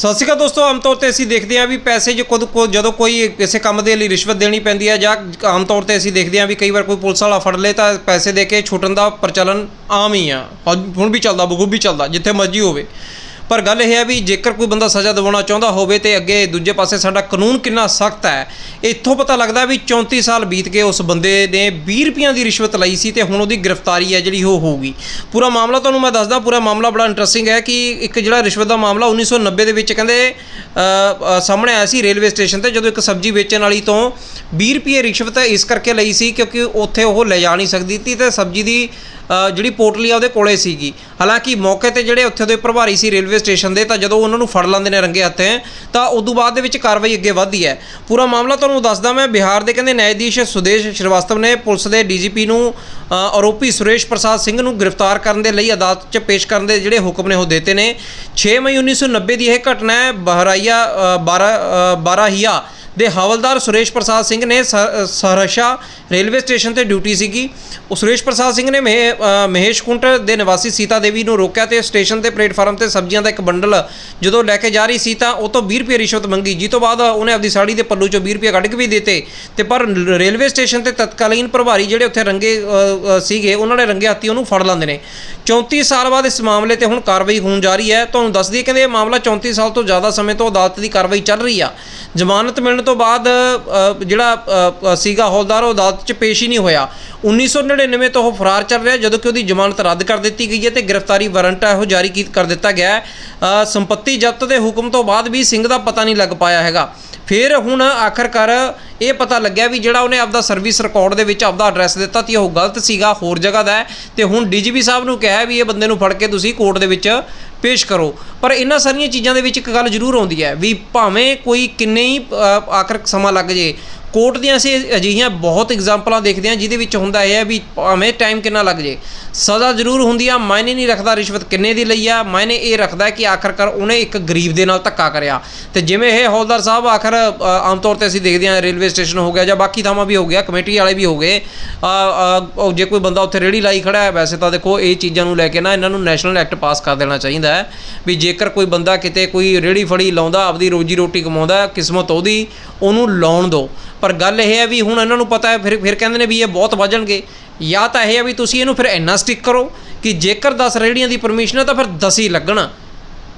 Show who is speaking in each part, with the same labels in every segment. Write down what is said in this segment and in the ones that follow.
Speaker 1: ਸਤਿ ਸ਼੍ਰੀ ਅਕਾਲ ਦੋਸਤੋ, ਆਮ ਤੌਰ ਤੇ ਅਸੀਂ ਦੇਖਦੇ ਹਾਂ ਵੀ ਪੈਸੇ ਜੇ ਕਦੋਂ ਕੋ- ਜਦੋਂ ਕੋਈ ਕਿਸੇ ਕੰਮ ਦੇ ਲਈ ਰਿਸ਼ਵਤ ਦੇਣੀ ਪੈਂਦੀ ਹੈ ਜਾਂ ਆਮ ਤੌਰ ਤੇ ਅਸੀਂ ਦੇਖਦੇ ਹਾਂ ਵੀ ਕਈ ਵਾਰ ਕੋਈ ਪੁਲਿਸ ਵਾਲਾ ਫੜ ਲੇ ਤਾਂ ਪੈਸੇ ਦੇ ਕੇ ਛੁੱਟਣ ਦਾ ਪ੍ਰਚਲਨ ਆਮ ਹੀ ਆ। ਹੁਣ ਹੁਣ ਵੀ ਚੱਲਦਾ, ਬਖੂਬੀ ਚੱਲਦਾ, ਜਿੱਥੇ ਮਰਜ਼ੀ ਹੋਵੇ। ਪਰ ਗੱਲ ਇਹ ਹੈ ਵੀ ਜੇਕਰ ਕੋਈ ਬੰਦਾ ਸਜ਼ਾ ਦਿਵਾਉਣਾ ਚਾਹੁੰਦਾ ਹੋਵੇ ਤੇ ਅੱਗੇ ਦੂਜੇ ਪਾਸੇ ਸਾਡਾ ਕਾਨੂੰਨ ਕਿੰਨਾ ਸਖਤ ਹੈ, ਇੱਥੋਂ ਪਤਾ ਲੱਗਦਾ ਵੀ 34 ਸਾਲ ਬੀਤ ਕੇ ਉਸ ਬੰਦੇ ਨੇ 20 ਰੁਪਈਆਂ ਦੀ ਰਿਸ਼ਵਤ ਲਈ ਸੀ ਤੇ ਹੁਣ ਉਹਦੀ ਗ੍ਰਿਫਤਾਰੀ ਹੈ ਜਿਹੜੀ ਉਹ ਹੋਊਗੀ। ਪੂਰਾ ਮਾਮਲਾ ਤੁਹਾਨੂੰ ਮੈਂ ਦੱਸਦਾ, ਪੂਰਾ ਮਾਮਲਾ ਬੜਾ ਇੰਟਰਸਟਿੰਗ ਹੈ ਕਿ ਇੱਕ ਜਿਹੜਾ ਰਿਸ਼ਵਤ ਦਾ ਮਾਮਲਾ 1990 ਦੇ ਵਿੱਚ ਕਹਿੰਦੇ ਸਾਹਮਣੇ ਆਇਆ ਸੀ ਰੇਲਵੇ ਸਟੇਸ਼ਨ ਤੇ, ਜਦੋਂ ਇੱਕ ਸਬਜ਼ੀ ਵੇਚਣ ਵਾਲੀ ਤੋਂ 20 ਰੁਪਏ ਰਿਸ਼ਵਤ ਇਸ ਕਰਕੇ ਲਈ ਸੀ ਕਿਉਂਕਿ ਉੱਥੇ ਉਹ ਲੈ ਜਾ ਨਹੀਂ ਸਕਦੀ ਤੀ ਤੇ ਸਬਜ਼ੀ ਦੀ ਜਿਹੜੀ ਪੋਟਲੀ ਆ ਉਹਦੇ ਕੋਲੇ ਸੀਗੀ। ਹਾਲਾਂਕਿ ਮੌਕੇ ਤੇ ਜਿਹੜੇ ਉੱਥੇ ਦੇ ਪ੍ਰਭਾਰੀ ਸੀ ਰੇਲਵੇ ਸਟੇਸ਼ਨ ਦੇ, ਤਾਂ ਜਦੋਂ ਉਹਨਾਂ ਨੂੰ ਫੜ ਲੈਂਦੇ ਨੇ ਰੰਗੇ ਹੱਥੇ, ਤਾਂ ਉਦੋਂ ਬਾਅਦ ਦੇ ਵਿੱਚ ਕਾਰਵਾਈ ਅੱਗੇ ਵਧਦੀ ਹੈ। ਪੂਰਾ ਮਾਮਲਾ ਤੁਹਾਨੂੰ ਦੱਸਦਾ ਮੈਂ, ਬਿਹਾਰ ਦੇ ਕਹਿੰਦੇ ਨਿਆਇਧੀਸ਼ ਸੁਦੇਸ਼ ਸ਼੍ਰੀਵਾਸਤਵ ਨੇ ਪੁਲਿਸ ਦੇ ਡੀਜੀਪੀ ਨੂੰ ਆਰੋਪੀ ਸੁਰੇਸ਼ ਪ੍ਰਸਾਦ ਸਿੰਘ ਨੂੰ ਗ੍ਰਿਫਤਾਰ ਕਰਨ ਦੇ ਲਈ ਅਦਾਲਤ 'ਚ ਪੇਸ਼ ਕਰਨ ਦੇ ਜਿਹੜੇ ਹੁਕਮ ਨੇ ਉਹ ਦਿੱਤੇ ਨੇ। 6 ਮਈ 1990 ਦੀ ਇਹ ਘਟਨਾ ਹੈ, ਬਹਰਾਈਆ 12 ਬਾਰਾਹੀਆ। ਦੇ ਹਵਲਦਾਰ ਸੁਰੇਸ਼ ਪ੍ਰਸਾਦ ਸਿੰਘ ਨੇ ਸ- ਰੇਲਵੇ ਸਟੇਸ਼ਨ ਤੇ ਡਿਊਟੀ ਸੀਗੀ। ਉਹ ਸੁਰੇਸ਼ ਪ੍ਰਸਾਦ ਸਿੰਘ ਨੇ ਮਹੇ- ਅ, ਮਹੇਸ਼ ਕੁੰਟ ਦੇ ਨਿਵਾਸੀ ਸੀਤਾ ਦੇਵੀ ਨੂੰ ਰੋਕਿਆ ਤੇ ਸਟੇਸ਼ਨ ਤੇ ਪਲੇਟਫਾਰਮ ਤੇ ਸਬਜ਼ੀਆਂ ਦਾ ਇੱਕ ਬੰਡਲ ਜਦੋਂ ਲੈ ਕੇ ਜਾ ਰਹੀ ਸੀ ਤਾਂ ਉਹ ਤੋਂ 20 ਰੁਪਏ ਰਿਸ਼ਵਤ ਮੰਗੀ। ਜਿਸ ਤੋਂ ਬਾਅਦ ਉਹਨੇ ਆਪਦੀ ਸਾੜੀ ਦੇ ਪੱਲੂ ਚੋਂ 20 ਰੁਪਏ ਕੱਢ ਕੇ ਵੀ ਦਿੱਤੇ। ਤੇ ਪਰ ਰੇਲਵੇ ਸਟੇਸ਼ਨ ਤੇ ਤਤਕਾਲੀਨ ਪ੍ਰਭਾਰੀ ਜਿਹੜੇ ਉੱਥੇ ਰੰਗੇ ਸੀਗੇ ਉਹਨਾਂ ਨੇ ਰੰਗੇ ਹੱਥੀ ਉਹਨੂੰ ਫੜ ਲੈਂਦੇ ਨੇ। 34 ਸਾਲ ਬਾਅਦ ਇਸ ਮਾਮਲੇ ਤੇ ਹੁਣ ਕਾਰਵਾਈ ਹੋਣ ਜਾ ਰਹੀ ਹੈ। ਤੁਹਾਨੂੰ ਦੱਸ ਦਈਏ ਕਹਿੰਦੇ ਇਹ ਮਾਮਲਾ 34 ਸਾਲ ਤੋਂ ਜ਼ਿਆਦਾ ਸਮੇਂ ਤੋਂ ਅਦਾਲਤ ਦੀ ਕਾਰਵਾਈ ਚੱਲ ਰਹੀ ਆ। ਜ਼ਮਾਨਤ ਮਿਲਣ ਤੋਂ ਬਾਅਦ ਜਿਹੜਾ ਸੀਗਾ ਹੌਲਦਾਰ ਉਹ ਅਦਾਲਤ 'ਚ ਪੇਸ਼ ਹੀ ਨਹੀਂ ਹੋਇਆ। 1999 ਤੋਂ ਉਹ ਫਰਾਰ ਚੱਲ ਰਿਹਾ ਜਦੋਂ ਕਿ ਉਹਦੀ ਜ਼ਮਾਨਤ ਰੱਦ ਕਰ ਦਿੱਤੀ ਗਈ ਹੈ ਤੇ ਗ੍ਰਿਫਤਾਰੀ ਵਾਰੰਟ ਹੈ ਉਹ ਜਾਰੀ ਕਰ ਦਿੱਤਾ ਗਿਆ ਹੈ। ਅ, ਜ਼ਬਤ ਦੇ ਹੁਕਮ ਤੋਂ ਬਾਅਦ ਵੀ ਸਿੰਘ ਦਾ ਪਤਾ ਨਹੀਂ ਲੱਗ ਪਾਇਆ ਹੈਗਾ। ਫਿਰ ਹੁਣ ਆਖਰਕਾਰ ਇਹ ਪਤਾ ਲੱਗਿਆ ਵੀ ਜਿਹੜਾ ਉਹਨੇ ਆਪਦਾ ਸਰਵਿਸ ਰਿਕਾਰਡ ਦੇ ਵਿੱਚ ਆਪਦਾ ਐਡਰੈਸ ਦਿੱਤਾ ਸੀ ਉਹ ਗਲਤ ਸੀਗਾ, ਹੋਰ ਜਗ੍ਹਾ ਦਾ ਹੈ। ਤੇ ਹੁਣ ਡੀਜੀਪੀ ਸਾਹਿਬ ਨੂੰ ਕਿਹਾ ਵੀ ਇਹ ਬੰਦੇ ਨੂੰ ਫੜ ਕੇ ਤੁਸੀਂ ਕੋਰਟ ਦੇ ਵਿੱਚ ਪੇਸ਼ ਕਰੋ। ਪਰ ਇਹਨਾਂ ਸਾਰੀਆਂ ਚੀਜ਼ਾਂ ਦੇ ਵਿੱਚ ਇੱਕ ਗੱਲ ਜ਼ਰੂਰ ਆਉਂਦੀ ਹੈ ਵੀ ਭਾਵੇਂ ਕੋਈ ਕਿੰਨੇ ਹੀ ਆਖਰ ਸਮਾਂ ਲੱਗ ਜੇ ਕੋਰਟ ਦੀਆਂ ਅਸੀਂ ਅਜਿਹੀਆਂ ਬਹੁਤ ਐਗਜ਼ਾਮਪਲਾਂ ਦੇਖਦੇ ਹਾਂ, ਜਿਹਦੇ ਵਿੱਚ ਹੁੰਦਾ ਇਹ ਹੈ ਵੀ ਭਾਵੇਂ ਟਾਈਮ ਕਿੰਨਾ ਲੱਗ ਜੇ ਸਜ਼ਾ ਜ਼ਰੂਰ ਹੁੰਦੀ ਆ, ਮਾਇਨੇ ਨਹੀਂ ਰੱਖਦਾ ਰਿਸ਼ਵਤ ਕਿੰਨੇ ਦੀ ਲਈ ਆ, ਮਾਇਨੇ ਇਹ ਰੱਖਦਾ ਕਿ ਆਖਰਕਾਰ ਉਹਨੇ ਇੱਕ ਗਰੀਬ ਦੇ ਨਾਲ ਧੱਕਾ ਕਰਿਆ। ਤੇ ਜਿਵੇਂ ਇਹ ਹੌਲਦਾਰ ਸਾਹਿਬ ਆਖਰ ਆਮ ਤੌਰ ਤੇ ਅਸੀਂ ਦੇਖਦੇ ਹਾਂ, ਰੇਲਵੇ ਸਟੇਸ਼ਨ ਹੋ ਗਿਆ ਜਾਂ ਬਾਕੀ ਥਾਵਾਂ ਵੀ ਹੋ ਗਿਆ, ਕਮੇਟੀ ਵਾਲੇ ਵੀ ਹੋ ਗਏ ਜੇ ਕੋਈ ਬੰਦਾ ਉੱਥੇ ਰੇੜੀ ਲਾਈ ਖੜਾ ਹੈ, ਵੈਸੇ ਤਾਂ ਦੇਖੋ ਇਹ ਚੀਜ਼ਾਂ ਨੂੰ ਲੈ ਕੇ ਨਾ ਇਹਨਾਂ ਨੂੰ ਨੈਸ਼ਨਲ ਐਕਟ ਪਾਸ ਕਰ ਦੇਣਾ ਚਾਹੀਦਾ ਹੈ, ਵੀ ਜੇਕਰ ਕੋਈ ਬੰਦਾ ਕਿਤੇ ਕੋਈ ਰੇੜੀ ਫੜੀ ਲਾਉਂਦਾ, ਆਪਦੀ ਰੋਜੀ ਰੋਟੀ ਕਮਾਉਂਦਾ, ਕਿਸਮਤ ਉਹਦੀ, ਉਹਨੂੰ ਲਾਉਣ ਦਿਓ ਪਰ ਗੱਲ ਇਹ ਹੈ ਵੀ ਹੁਣ ਇਹਨਾਂ ਨੂੰ ਪਤਾ ਹੈ, ਫਿਰ ਫਿਰ ਕਹਿੰਦੇ ਨੇ ਵੀ ਇਹ ਬਹੁਤ ਵਜਣਗੇ। ਜਾਂ ਤਾਂ ਇਹ ਹੈ ਵੀ ਤੁਸੀਂ ਇਹਨੂੰ ਫਿਰ ਇੰਨਾ ਸਟਿਕ ਕਰੋ ਕਿ ਜੇਕਰ 10 ਰੇੜੀਆਂ ਦੀ ਪਰਮਿਸ਼ਨ ਹੈ ਤਾਂ ਫਿਰ 10 ਹੀ ਲੱਗਣ।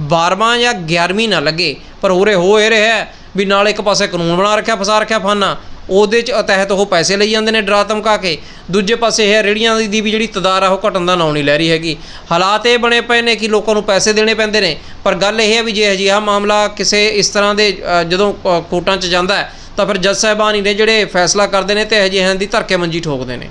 Speaker 1: 12ਵਾਂ ਜਾਂ 11ਵੀਂ ਨਾ ਲੱਗੇ, ਪਰ ਉਰੇ ਹੋ ਇਹ ਰਿਹਾ ਵੀ ਨਾਲ ਇੱਕ ਪਾਸੇ ਕਾਨੂੰਨ ਬਣਾ ਰੱਖਿਆ, ਫਸਾ ਰੱਖਿਆ ਫਾਨਾ। ਉਹਦੇ ਚ ਤਹਿਤ ਉਹ ਪੈਸੇ ਲਈ ਜਾਂਦੇ ਨੇ ਡਰਾ ਧਮਕਾ ਕੇ। ਦੂਜੇ ਪਾਸੇ ਇਹ ਰੇੜੀਆਂ ਦੀ ਵੀ ਜਿਹੜੀ ਤਦਾਰ ਆ, ਉਹ ਘਟਣ ਦਾ ਨਾਂ ਨਹੀਂ ਲੈ ਰਹੀ ਹੈਗੀ। ਹਾਲਾਤ ਇਹ ਬਣੇ ਪਏ ਨੇ ਕਿ ਲੋਕਾਂ ਨੂੰ ਪੈਸੇ ਦੇਣੇ ਪੈਂਦੇ ਨੇ। ਪਰ ਗੱਲ ਇਹ ਹੈ ਵੀ ਜੇ ਅਜਿਹਾ ਮਾਮਲਾ ਕਿਸੇ ਇਸ ਤਰ੍ਹਾਂ ਦੇ ਜਦੋਂ ਕੋਰਟਾਂ 'ਚ ਜਾਂਦਾ ਹੈ ਤਾਂ ਫਿਰ ਜੱਜ ਸਾਹਿਬਾਨ ਹੀ ਨੇ ਜਿਹੜੇ ਫੈਸਲਾ ਕਰਦੇ ਨੇ ਤੇ ਅਜਿਹਿਆਂ ਦੀ ਧਰਕੇ ਮੰਜੀ ਠੋਕਦੇ ਨੇ।